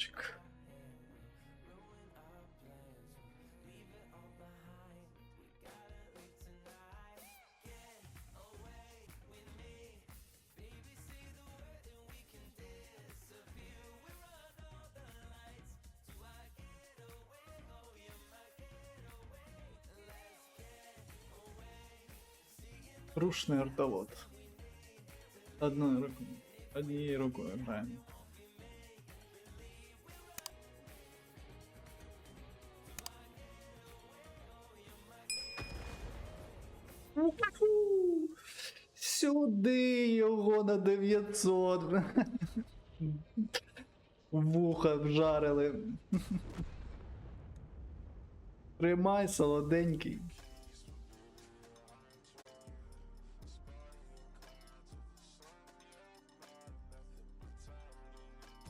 красавчик. Рушний артовод. Одною рукою. Однією рукою граємо. Сюди його на 900. Вуха вжарили. Тримай, солоденький.